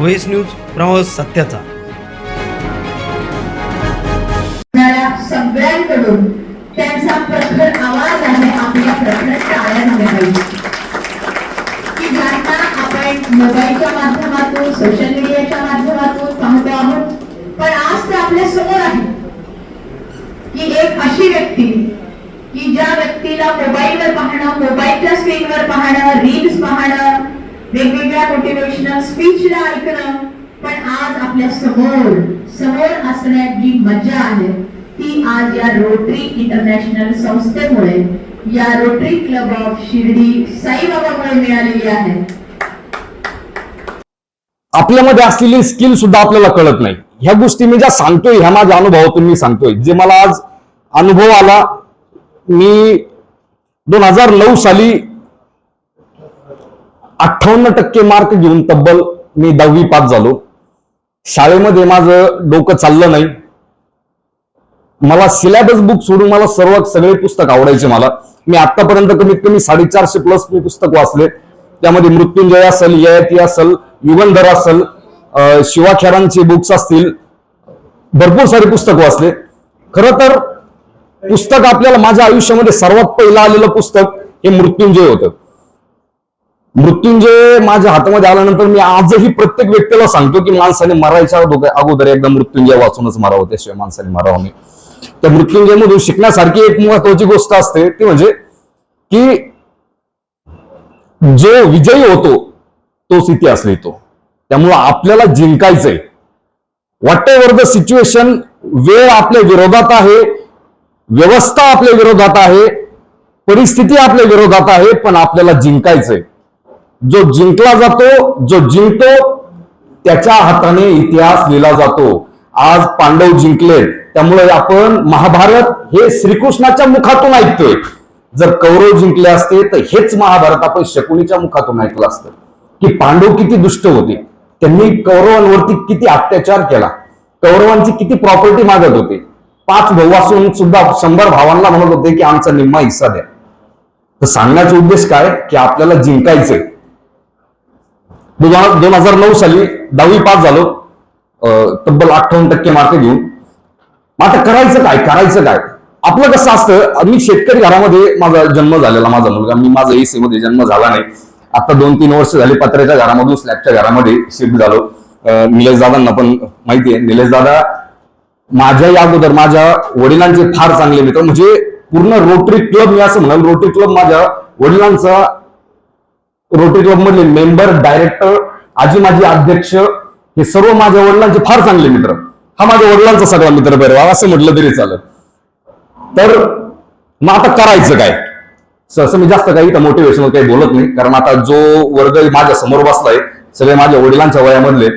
Voice news प्रवास सत्याचा. सगळ्यांकडून त्यांचा प्रखर आवाज आहे आपल्या प्रखर टाळ्या झाल्या पाहिजे की ज्यांना आपण मोबाईलच्या माध्यमातून सोशल मीडियाच्या माध्यमातून पाहतो आहोत पण आज ते आपल्यासमोर आहे की एक अशी व्यक्ती की ज्या व्यक्तीला मोबाईलवर पाहणं मोबाईलच्या स्क्रीनवर पाहणं रील्स पाहणं वेगवेगळ्या मोटिवेशनल स्पीचला ऐकणं. पण आज आपल्यासमोर समोर असण्यात जी मजा आहे. ती आज या रोटरी इंटरनॅशनल संस्थेमुळे या रोटरी क्लब ऑफ शिर्डी साईबाबामुळे मिळालेली आहे. आपल्यामध्ये असलेली स्किल सुद्धा आपल्याला कळत नाही. ह्या गोष्टी मी ज्या सांगतोय ह्या माझ्या अनुभवातून मी सांगतोय. जे मला आज अनुभव आला मी दोन हजार नऊ साली अठ्ठावन्न टक्के मार्क घेऊन तब्बल मी दहावी पास झालो. शाळेमध्ये माझं डोकं चाललं नाही. मला सिलेबस बुक सोडून मला सर्व सगळे पुस्तक आवडायचे मला. मी आतापर्यंत कमीत कमी साडेचारशे प्लस मी पुस्तक वाचले. त्यामध्ये मृत्युंजय असेल ययाती असेल युगंधर असेल अं, शिवाखेरांचे बुक्स असतील. भरपूर सारे पुस्तक वाचले. खर तर पुस्तक आपल्याला माझ्या आयुष्यामध्ये सर्वात पहिलं आलेलं पुस्तक हे मृत्युंजय होतं. मृत्युंजय माझ्या हातामध्ये आल्यानंतर मी आजही प्रत्येक व्यक्तीला सांगतो की माणसाने मरायच्या अगोदर अगोदर एकदा मृत्युंजय वाचूनच मारावं त्याशिवाय माणसाने मारावं नाही. त्या मृत्युंजय मधून शिकण्यासारखी एक महत्वाची गोष्ट असते ती म्हणजे की जो विजयी होतो तोच इतिहास लिहितो त्यामुळं आपल्याला जिंकायचंय. वॉट एव्हर द सिच्युएशन वेळ आपल्या विरोधात आहे व्यवस्था आपल्या विरोधात आहे परिस्थिती आपल्या विरोधात आहे पण आपल्याला जिंकायचंय. जो जिंकला जातो जो जिंकतो त्याच्या हाताने इतिहास लिहिला जातो. आज पांडव जिंकले त्यामुळे आपण महाभारत हे श्रीकृष्णाच्या मुखातून ऐकतोय. जर कौरव जिंकले असते तर हेच महाभारत आपण शकुनीच्या मुखातून ऐकलं असतं. की पांडव किती दुष्ट होते. त्यांनी कौरवांवरती किती अत्याचार केला. कौरवांची किती प्रॉपर्टी मागत होते. पाच भाऊ असून सुद्धा शंभर भावांना म्हणत होते की आमचा निम्मा हिस्सा द्या. तर सांगण्याचा उद्देश काय? की आपल्याला जिंकायचंय. दोन दोन हजार नऊ साली दहावी पास झालो. तब्बल अठ्ठावन्न टक्के मार्क घेऊन. आता करायचं काय? करायचं काय? आपलं कसं असतं मी शेतकरी घरामध्ये माझा जन्म झालेला माझा मुलगा. मी माझा एसी मध्ये जन्म झाला नाही. आता दोन तीन वर्ष झाली पत्र्याच्या घरामधून स्लॅबच्या घरामध्ये शिफ्ट झालो. निलेश दादांना पण माहिती आहे. निलेश दादा माझ्या या अगोदर माझ्या वडिलांचे फार चांगले मित्र. म्हणजे पूर्ण रोटरी क्लब मी असं म्हणाल रोटरी क्लब माझ्या वडिलांचा रोटरी क्लब मधले मेंबर डायरेक्टर आजी माझी अध्यक्ष हे सर्व माझ्या वडिलांचे फार चांगले मित्र. हा माझ्या वडिलांचा सगळा मित्र बरं असं म्हटलं तरी चालत तर मग आता करायचं काय? असं मी जास्त काही इथं मोटिवेशनल काही बोलत नाही कारण आता जो वर्ग माझ्यासमोर बसलाय सगळे माझ्या वडिलांच्या वयामधले.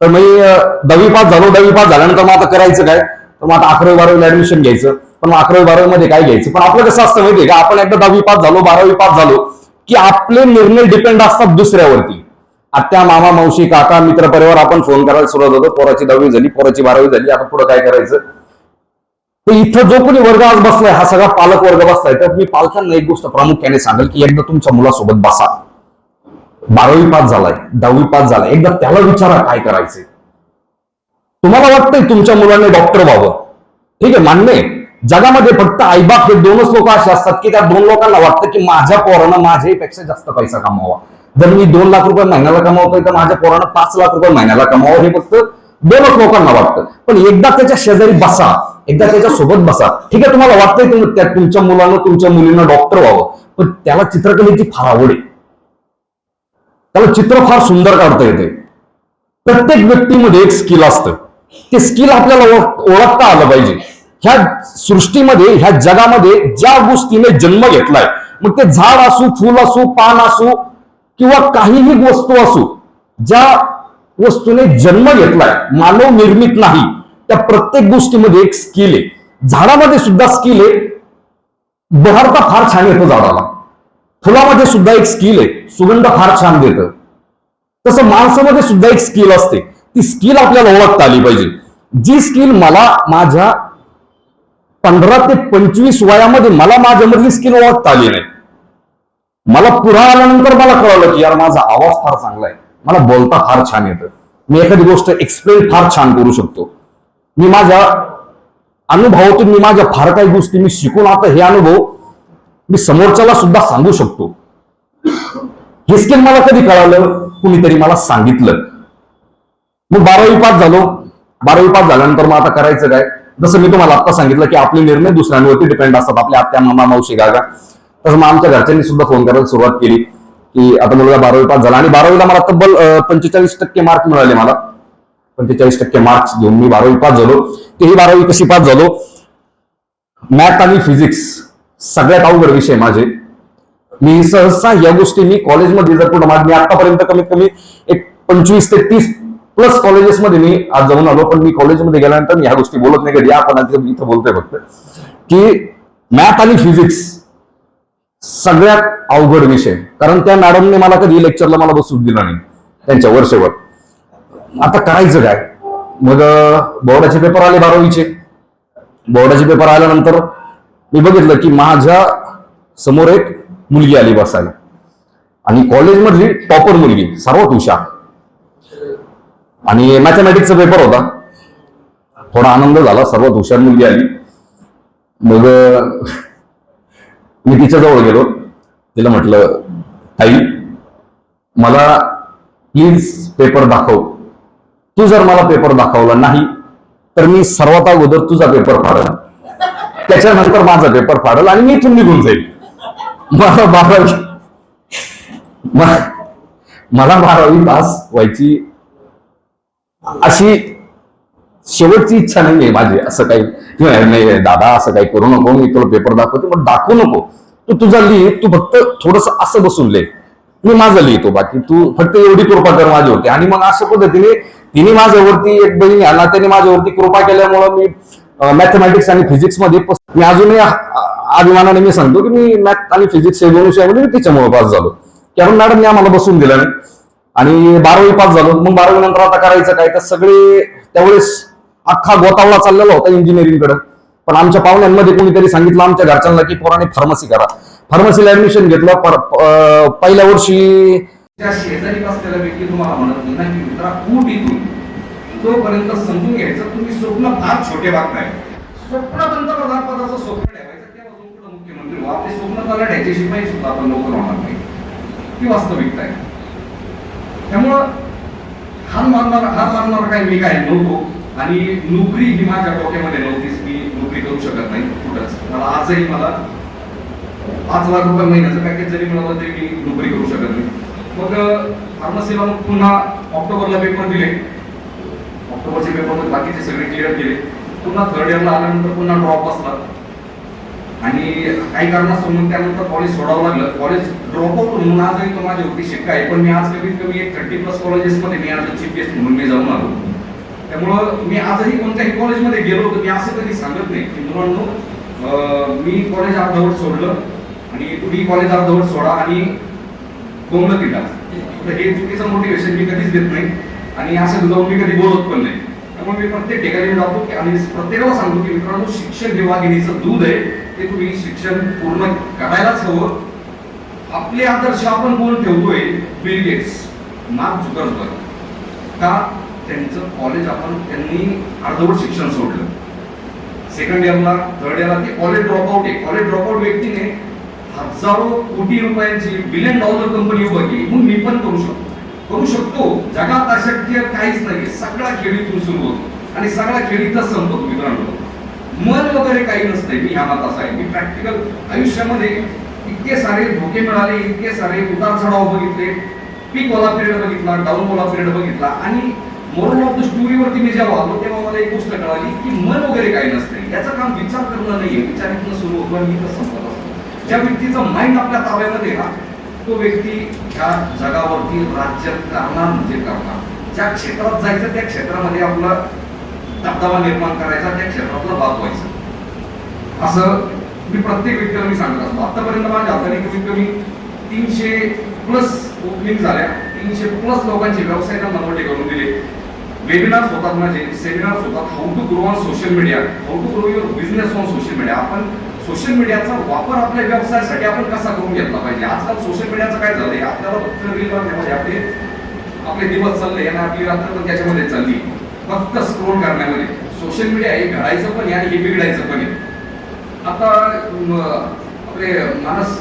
तर मी दहावी पास झालो दहावी पास झाल्यानंतर मग आता करायचं काय? तर मग आता अकरावी बारावीला ऍडमिशन घ्यायचं. पण मग अकरावी बारावी मध्ये काय घ्यायचं? पण आपलं कसं असतं माहितीये का? आपण एकदा दहावी पास झालो बारावी पास झालो की आपले निर्णय डिपेंड असतात दुसऱ्यावरती. आत्या मामा मावशी काका मित्र परिवार आपण फोन करायला सुरुवात होतो. पोराची दहावी झाली पोराची बारावी झाली. आता पुढे काय करायचं? तर इथं जो कोणी वर्ग आज बसलाय हा सगळा पालक वर्ग बसलाय. तर मी पालकांना एक गोष्ट प्रामुख्याने सांगेल की एकदा तुमच्या मुलासोबत बसा. बारावी पास झालाय दहावी पास झालाय. एकदा त्याला विचारा काय करायचंय. तुम्हाला वाटतंय तुमच्या मुलाने डॉक्टर व्हावं. ठीक आहे मान्य आहे. जगामध्ये फक्त आईबाप हे दोनच लोक असे असतात की त्या दोन लोकांना वाटतं की माझ्या पोरानं माझ्यापेक्षा जास्त पैसा कमावा. जर मी दोन लाख रुपये महिन्याला कमावतोय तर माझ्या पोरानं पाच लाख रुपये महिन्याला कमावं हे फक्त दोनच लोकांना वाटतं. पण एकदा त्याच्या शेजारी बसा एकदा त्याच्या सोबत बसा. ठीक आहे तुम्हाला वाटतंय तुम- त्या तुमच्या मुलानं तुमच्या मुलीनं डॉक्टर व्हावं पण त्याला चित्रकलेची फार आवड आहे. त्याला चित्र फार सुंदर काढता येते. प्रत्येक व्यक्तीमध्ये एक स्किल असतं. ते स्किल आपल्याला ओळख- ओळखता आलं पाहिजे. ह्या सृष्टीमध्ये ह्या जगामध्ये ज्या गोष्टीने जन्म घेतलाय मग ते झाड असू फुल असू पान असू किंवा काहीही वस्तू असू ज्या वस्तूने जन्म घेतलाय मानव निर्मित नाही त्या प्रत्येक गोष्टीमध्ये एक स्किल आहे. झाडामध्ये सुद्धा स्किल आहे. बहरता फार छान येतो झाडाला. फुलामध्ये सुद्धा एक स्किल आहे. सुगंध फार छान देतं. तसं माणसामध्ये सुद्धा एक स्किल असते. ती स्किल आपल्याला ओळखता आली पाहिजे. जी स्किल मला माझ्या पंधरा ते पंचवीस वयामध्ये मला माझ्यामधली स्किल ओळखता आली नाही. मला पुढे आल्यानंतर मला कळलं की यार माझा आवाज फार चांगला आहे. मला बोलता फार छान येतं. मी एखादी गोष्ट एक्सप्लेन फार छान करू शकतो. मी माझ्या अनुभवातून मी माझ्या फार काही गोष्टी मी शिकून आता हे अनुभव मी समोरच्याला सुद्धा सांगू शकतो. हे स्किल मला कधी कळालं? कुणीतरी मला सांगितलं. मग बारावी पास झालो. बारावी पास झाल्यानंतर मग आता करायचं काय? जसं मी तुम्हाला आता सांगितलं की आपले निर्णय दुसऱ्यांवरती डिपेंड असतात. आपल्या आत्या मामा मावशी गागा. तसं मग आमच्या घरच्यांनी सुद्धा फोन करायला सुरुवात केली की आता मुलगा बारावी पास झाला. आणि बारावीला मला तब्बल पंचेचाळीस टक्के मार्क मिळाले मला. पंचेचाळीस टक्के मार्क्स घेऊन मी बारावी पास झालो. तेही बारावी कशी पास झालो? मॅथ आणि फिजिक्स सगळ्यात अवघड विषय माझे. मी सहसा या गोष्टी मी कॉलेजमध्ये जर कुठं मी आतापर्यंत कमीत कमी एक पंचवीस ते तीस प्लस कॉलेजेसमध्ये मी आज जाऊन आलो पण मी कॉलेजमध्ये गेल्यानंतर मी ह्या गोष्टी बोलत नाही कधी आपण आता इथं बोलतोय फक्त की मॅथ आणि फिजिक्स सगळ्यात अवघड विषय. कारण त्या मॅडमने मला कधी लेक्चरला मला बसून दिला नाही त्यांच्या वर्षभर. आता करायचं काय? मग बोर्डाचे पेपर आले बारावीचे. बोर्डाचे पेपर आल्यानंतर मी बघितलं की माझ्यासमोर एक मुलगी आली बसायला. आणि कॉलेजमधली टॉपर मुलगी सर्वात हुशार. आणि मॅथमॅटिक्सचा पेपर होता. थोडा आनंद झाला सर्वात हुशार मुलगी आली. मग मी तिच्याजवळ गेलो. तिला म्हटलं ताई मला प्लीज पेपर दाखव. तू जर मला पेपर दाखवला नाही तर मी सर्वात अगोदर तुझा पेपर फाडल. त्याच्यानंतर माझा पेपर फाडल आणि मी इथून निघून जाईल. मला बारावी मला बारावी तास व्हायची अशी शेवटची इच्छा नाहीये माझी असं काही. नाही दादा असं काही करू नको मी तुला पेपर दाखवते पण दाखवू नको. तू तुझा लिहित तू फक्त थोडस असं बसून ले. मी माझं लिहितो बाकी तू फक्त एवढी कृपा कर माझ्यावरती. आणि मग अशा पद्धतीने तिने माझ्यावरती एक बहीण या नात्याने माझ्यावरती कृपा केल्यामुळं मी मॅथमॅटिक्स आणि फिजिक्समध्ये मी अजूनही अभिमानाने मी सांगतो की मी मॅथ आणि फिजिक्स हे दोन विषयामध्ये मी तिच्यामुळे पास झालो. कारण मॅडमने आम्हाला बसून दिलं नाही. आणि बारावी पास झालो. मग बारावी नंतर आता करायचं काय? तर सगळे त्यावेळेस अख्खा गोतावळा चाललेला होता इंजिनिअरिंगकडे. पण आमच्या पाहुण्यांमध्ये कोणीतरी सांगितलं आमच्या घरच्यांना की पोराने फार्मसी करा. फार्मसीला ऍडमिशन घेतलं. पर- पहिल्या वर्षी शेजारी बसलेला व्यक्ती तुम्हाला म्हणत नाही मित्रा इथून तोपर्यंत समजून घ्यायचं. तुम्ही स्वप्न फार छोटे स्वप्न पंतप्रधान पदाचं स्वप्न ठेवायचं. कुठं मुख्यमंत्री स्वप्न त्याला शिपाई सुद्धा आपण लवकर होणार नाही. ती वास्तविकता आहे. त्यामुळं हार मानणार हार मानणार काय मी काय नव्हतो आणि नोकरी ही माझ्या डोक्यामध्ये नव्हतीच. मी नोकरी करू शकत नाही कुठंच. मला आजही मला पाच लाख रुपये महिन्याचं पॅकेज जरी मिळालं तरी मी नोकरी करू शकत नाही. मग फार्मसीला मग पुन्हा ऑक्टोबरला पेपर दिले. ऑक्टोबरचे पेपर बाकीचे सगळे क्लिअर केले. पुन्हा थर्ड इयरला आल्यानंतर पुन्हा ड्रॉप असला आणि काही कारणास्तव मग त्यानंतर कॉलेज सोडावं लागलं. कॉलेज ड्रॉप म्हणून म्हणून आजही तो माझ्यावरती शिक्का आहे. पण मी आज कमीत कमी एक थर्टी प्लस कॉलेजेसमध्ये मी आज चीफ गेस्ट म्हणून मी जाऊन आलो. त्यामुळं मी आजही कोणत्याही कॉलेजमध्ये गेलो तर मी असं कधी सांगत नाही. की मुलांनो मी कॉलेज अर्धवट सोडलं आणि तुम्ही कॉलेज अर्धवट सोडा आणि बोंबलं तिला तर हे चुकीचं मोटिवेशन मी कधीच देत नाही. आणि असं जाऊन मी कधी बोलत पण नाही. त्यामुळे मी प्रत्येक ठिकाणी जातो की आणि प्रत्येकाला सांगतो की मित्रांनो शिक्षण विभागिनीचं दूध आहे. ते तुम्ही शिक्षण पूर्ण करायलाच हवं. आपले आदर्श आपण कोण ठेवतोय बिल गेट्स मार्क झुकरबर्ग का? त्यांचं कॉलेज आपण त्यांनी अर्धवट शिक्षण सोडलं. सेकंड इयरला थर्ड इयरला ते कॉलेज ड्रॉपआउट आहे. कॉलेज ड्रॉपआउट व्यक्तीने हजारो कोटी रुपयांची बिलियन डॉलर कंपनी उभा केली. म्हणून मी पण करू शकतो. करू शकतो. जगात अशक्य काहीच नाही सगळा खेळीतून सुरू होतो. आणि सगळा खेळीतच संपतो मित्रांनो. मन वगैरे काही नसतंय. मी ह्या मताचा आहे. मी प्रॅक्टिकल आयुष्यामध्ये इतके सारे धोके मिळाले इतके सारे उतार चढाव बघितले. पीक वाला पिरियड बघितला डाऊन वाला पिरियड बघितला. आणि मोरल ऑफ द स्टोरीवरती मी जेव्हा आलो तेव्हा मला एक गोष्ट कळाली की मन वगैरे काही नसते याचं काम विचार करणं नाहीये. विचार सुरू होतो आणि इथं संपत असतो. ज्या व्यक्तीचं माइंड आपल्या ताब्यामध्ये ना तो व्यक्ती ह्या जगावरती राज्य करणार म्हणजे करणार. ज्या क्षेत्रात जायचं त्या क्षेत्रामध्ये आपला दबदबा निर्माण करायचा त्या क्षेत्रातला भाग व्हायचं. असं मी प्रत्येक व्यक्तीला मी सांगत असतो. आतापर्यंत माझ्या हाताने कमीत कमी तीनशे प्लस ओपनिंग झाल्या. तीनशे प्लस लोकांचे व्यवसाय त्यांना मोठे करून दिले. वेबिनार्स होतात माझे सेमिनार्स होतात. How to grow on social media how to grow your business on social media आपण सोशल मीडियाचा वापर आपल्या व्यवसायासाठी आपण कसा करून घेतला पाहिजे? आजकाल सोशल मीडियाचं काय झालंय? आपल्याला फक्त रील आपले आपले दिवस चालले आणि आपली रात्र पण त्याच्यामध्ये चालली. फक्त स्क्रोल करण्यामध्ये. सोशल मीडिया हे घडायचं पण आहे आणि हे बिघडायचं पण आहे. आता आपले मानस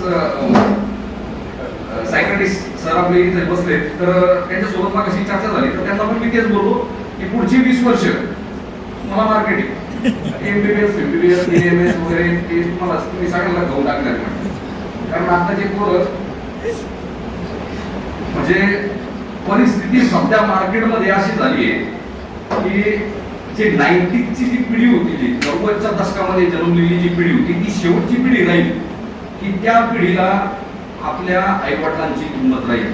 सायकटिस्ट सर आपले इथे बसले तर त्यांच्यासोबत मग अशी चर्चा झाली. तर त्यांना पण मी तेच बोललो की पुढची वीस वर्ष मला marketing MBBS MBBS M S वगैरे ते तुम्हाला तुम्ही सगळ्यांना घेऊन टाकणार कारण आता जे पोरं म्हणजे परिस्थिती सध्या मार्केटमध्ये अशी झाली आहे की जे नाईन्टीची जी पिढी होती जी नव्वदच्या दशकामध्ये जन्मलेली जी पिढी होती ती शेवटची पिढी राहील की त्या पिढीला आपल्या आईवडिलांची किंमत राहील.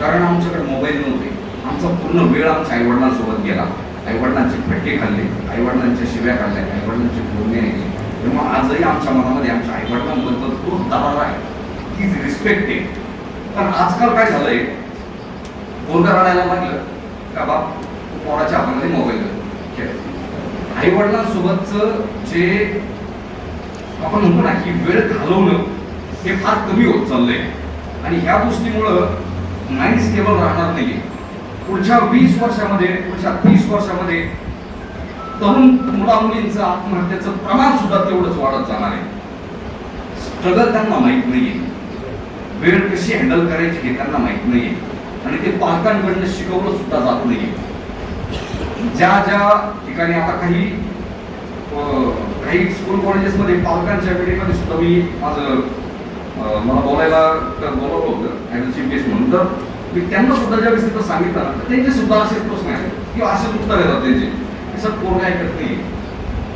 कारण आमच्याकडे मोबाईल नव्हते. आमचा पूर्ण वेळ आमच्या आईवडिलांसोबत गेला. आईवडिलांचे फटके खाल्ले आईवडिलांच्या शिव्या खाल्ल्या आईवडिलांचे बोलणे यायचे तेव्हा आजही आमच्या मनामध्ये आमच्या आईवडिलांबद्दल तो दरार आहे. तीच इज रिस्पेक्टेड पण आजकाल काय झालंय? फोन रडायला लागलं. का बाप? पोराच्या हातामध्ये मोबाईल खेळ आई वडिलांसोबतच जे आपण म्हणतो ना की वेळ घालवणं हे फार कमी होत चाललंय. आणि ह्या गोष्टीमुळं माइंड स्टेबल राहणार नाही पुढच्या वीस वर्षामध्ये पुढच्या तीस वर्षामध्ये तरुण मुला मुलींचं आत्महत्येचं प्रमाण सुद्धा तेवढंच वाढत जाणार आहे. स्ट्रगल त्यांना माहीत नाहीये. वेळ कशी हँडल करायची हे त्यांना माहीत नाहीये. आणि ते पालकांकडनं शिकवलं सुद्धा जात नाहीये. ज्या ज्या ठिकाणी आता काही अं, काही स्कूल कॉलेजेसमध्ये पालकांच्या मीटिंगमध्ये सुद्धा मी माझं मला बोलायला तर बोलवलं होतं ॲज अ चीफ गेस्ट म्हणून. तर मी त्यांना सुद्धा ज्या वेळेस तिथं सांगितलं ना तर त्यांचे सुद्धा असेच प्रश्न आहेत. किंवा असेच उत्तर येतात त्यांचे. की सर कोण काय करत नाही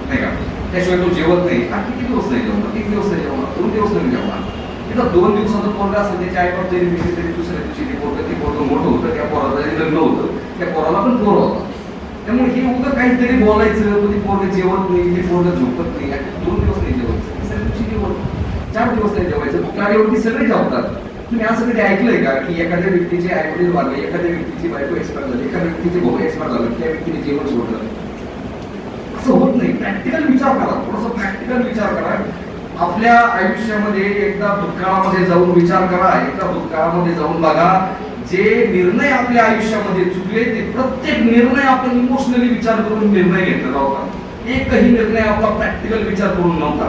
नाही का? त्याशिवाय तो जेवत नाही. हा किती दिवस नाही जेवणार? एक दिवस नाही जेवणार? दोन दिवस नाही जेवणार. तिथं दोन दिवसाचं पोरगा असेल त्याच्या आईबाप जरी तरी दुसऱ्या दिवशी ते पोरगं ते पोरगं मोठं होतं त्या पोराचं जरी लग्न होतं त्या पोराला पण पोर होतं. त्यामुळे हे उगं काहीतरी बोलायचं मग ते जेवण जेवत नाही ते पोरं झोपत नाही. दोन दिवस नाही जेवायचं तिसऱ्या दिवशी जेवण चार दिवस नाही जेवायचं भुकणाऱ्यावरती सगळे जेवतात. तुम्ही असं कधी ऐकलंय का की एखाद्या व्यक्तीचे आईवडील वाढले एखाद्या व्यक्तीची बायको एक्सपायर झाली एखाद्या व्यक्तीचे भाऊ एक्सपायर झालं त्या व्यक्तीने जेवण सोडलं? असं होत नाही. प्रॅक्टिकल विचार करा. थोडासा प्रॅक्टिकल विचार करा. आपल्या आयुष्यामध्ये एकदा भूतकाळामध्ये जाऊन विचार करा एकदा भूतकाळामध्ये जाऊन बघा. जे निर्णय आपल्या आयुष्यामध्ये चुकले ते प्रत्येक निर्णय आपण इमोशनली विचार करून निर्णय घेतला होता एकही निर्णय आपला प्रॅक्टिकल विचार करून नव्हता.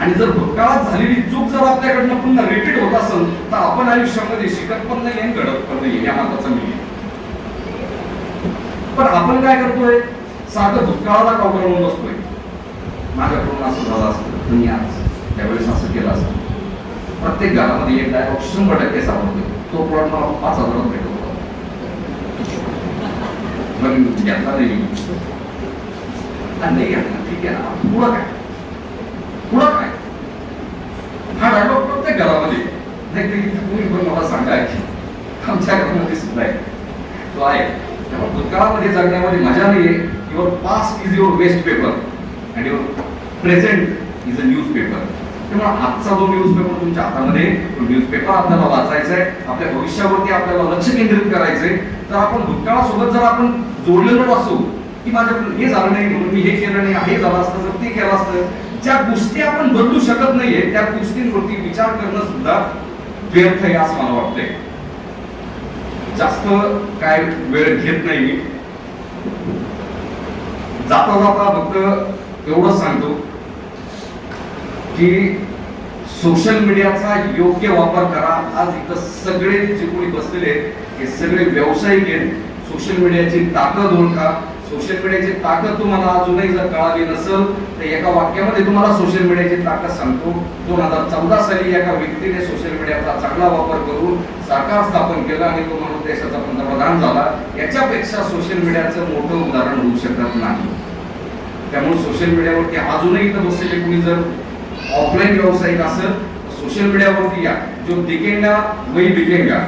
आणि जर भूतकाळात झालेली चूक जर आपल्याकडनं पुन्हा रिपीट होत असेल तर आपण आयुष्यामध्ये शिकत पण नाही आणि घडत पण नाही या माताचा मी पण आपण काय करतोय? साधं भूतकाळाला कावकरून बसतोय. माझ्याकडून असं झालं असतं मी आज त्यावेळेस असं केलं असतं. प्रत्येक घरामध्ये एक डायलॉग शंभर टक्के सापडतोय तो प्लॉट मला पाच हजारात भेटत होता. पण घेतला नाही. नाही घेतला ठीक आहे ना. पुढं काय? पुढं काय? हा डायलॉग प्रत्येक घरामध्ये. नाही तरी तुम्ही पण मला सांगायची. आमच्या घरामध्ये सुद्धा आहे. तो आहे. त्यामुळे भूतकाळामध्ये जगण्यामध्ये मजा नाही आहे. Your past is your waste paper and your present is a newspaper त्यामुळे आजचा जो न्यूज पेपर तुमच्या हातामध्ये तो न्यूज पेपर आपल्याला वाचायचा आहे आपल्या भविष्यावरती आपल्याला लक्ष केंद्रित करायचंय तर आपण भूतकाळासोबत जर आपण जोडलेलो असू की माझ्याकडून हे झालं नाही म्हणून मी हे केलं नाही हे झालं असतं जर ते केलं असतं ज्या गोष्टी आपण बदलू शकत नाहीये त्या गोष्टींवरती विचार करणं सुद्धा व्यर्थ आहे असं मला वाटतंय. जास्त काय वेळ घेत नाही मी. जाता जाता फक्त एवढंच सांगतो की सोशल मीडियाचा योग्य वापर करा. आज इथं सगळे जे कोणी बसलेले हे सगळे व्यावसायिक आहेत. सोशल मीडियाची ताकद ओळखा सोशल मीडियाची ताकद तुम्हाला अजूनही जर कळाली नसेल तर एका वाक्यामध्ये तुम्हाला सोशल मीडियाची ताकद सांगतो. दोन हजार चौदा साली एका व्यक्तीने सोशल मीडियाचा चांगला वापर करून सरकार स्थापन केलं आणि तो म्हणून देशाचा पंतप्रधान झाला. याच्यापेक्षा सोशल मीडियाचं मोठं उदाहरण होऊ शकत नाही. त्यामुळे सोशल मीडियावरती अजूनही इथं बसलेले कुणी जर ऑफलाईन व्यावसायिक असं सोशल मीडियावरती या. जो दिकेंगा वही बिकेंगा.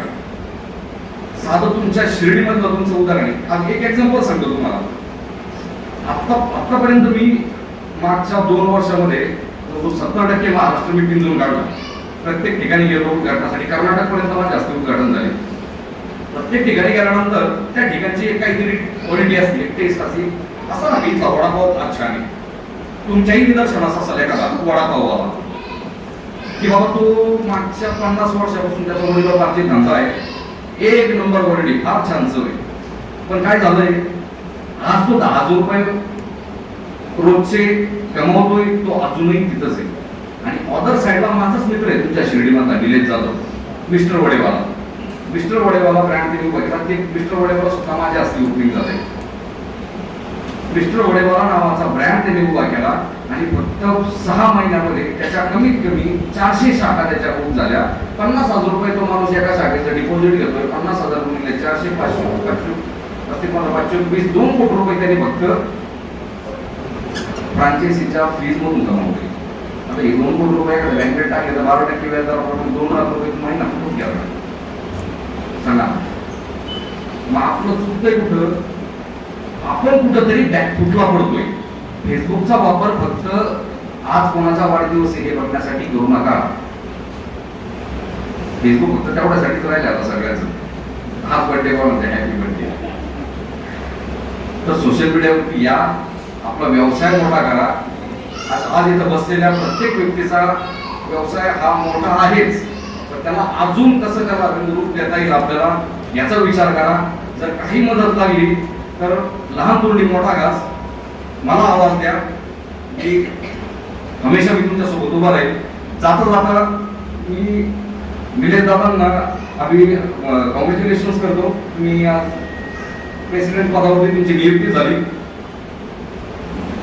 साधं तुमच्या शिर्डीमधलं तुमचं उदाहरण आहे. आज एक एक्झाम्पल सांगतो तुम्हाला. आत्ता आतापर्यंत मी मागच्या दोन वर्षामध्ये सत्तर टक्के महाराष्ट्र मी पिंजून काढला. प्रत्येक ठिकाणी गेलो उद्घाटनासाठी. कर्नाटकपर्यंत मला जास्त उद्घाटन झाले. प्रत्येक ठिकाणी गेल्यानंतर त्या ठिकाणची एक काहीतरी क्वालिटी असते टेस्ट असते. असं ना की वडापाव छान आहे. तुमच्याही निदर्शनास असेल एखादा वडापाव आला की बाबा तो मागच्या पन्नास वर्षापासून त्याचा वडिलोपार्जित धंदा आहे. एक नंबर क्वालिटी फार छान चव आहे. पण काय झालंय? आज तो दहा हजार रुपये रोजचे कमवतोय तो अजूनही तिथंच आहे. आणि अदर साईडला माझाच मित्र आहे तुमच्या शिर्डीमधला Nilesh Jadhav mister Vadewala. Mister Vadewala brand त्यांनी बघितला ते मिस्टर वडेवाला सुद्धा माझ्या हस्ते ओपनिंग झाले मिस्टर वडेवाला नावाचा ब्रँड त्यांनी उभा केला. आणि फक्त सहा महिन्यामध्ये त्याच्या कमीत कमी चारशे शाखा त्याच्या खूप झाल्या. पन्नास हजार रुपये तो माणूस एका शाखेचं डिपॉझिट घेतोय. पन्नास हजार गुणिले चारशे पाचशे पाचशे पाचशे पाचशे वीस दोन कोटी रुपये त्यांनी फक्त फ्रांचायसीच्या फीज मधून कमावले. आता हे दोन कोटी रुपये एखाद्या बँकेत टाकले तर बारा टक्के व्याजदारापासून दोन लाख रुपये महिना कुठून घ्यावा सांगा मग आपलं चुकतंय कुठं? आपण कुठंतरी बॅक पडतोय. फेसबुकचा वापर फक्त आज कोणाचा वाढदिवस आहे हे बघण्यासाठी करू नका. फेसबुक फक्त तेवढ्यासाठीच राहिलं आता सगळ्याच. हाच बर्थडे कोणाचा हॅपी बर्थडे तर सोशल मीडियावरती या. आपला व्यवसाय मोठा करा. आज आज इथं बसलेल्या प्रत्येक व्यक्तीचा व्यवसाय हा मोठा आहेच. पण त्याला अजून कसं त्याला रूप देता येईल आपल्याला याचा विचार करा. जर काही मदत लागली तर लहान तोंडी मोठा घास. मला आवाज द्या. की हमेशा मी तुमच्यासोबत उभा राहील. जाता जाता मी निलेश दादांना आम्ही कॉंग्रॅच्युलेशन्स करतो. मी आज प्रेसिडेंट पदावरती तुमची नियुक्ती झाली.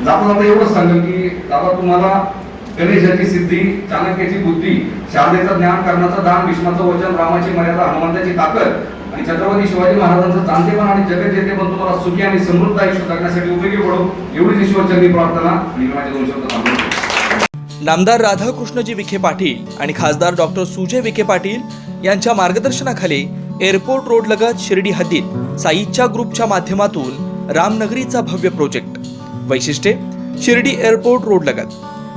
जाता जाता एवढंच सांगेल की दादा तुम्हाला गणेशाची सिद्धी चाणक्याची बुद्धी शारदेचं ज्ञान कर्णाचं दान भीष्माचं वचन रामाची मर्यादा हनुमंताची ताकद आणि छत्रपती शिवाजी महाराजांचं चांदेपण आणि जगत जेते पण तुम्हाला सुखी आणि समृद्ध आयुष्य जगण्यासाठी उपयोगी पडो एवढीच ईश्वरचरणी प्रार्थना आणि माझे दोन शब्द थांबवतो. नामदार राधाकृष्णजी विखे पाटील आणि खासदार डॉक्टर सुजय विखे पाटील यांच्या मार्गदर्शनाखाली एअरपोर्ट रोड लगत शिर्डी हद्दीत साईच्या ग्रुपच्या माध्यमातून रामनगरीचा भव्य प्रोजेक्ट. वैशिष्ट्ये शिर्डी एअरपोर्ट रोड लगत.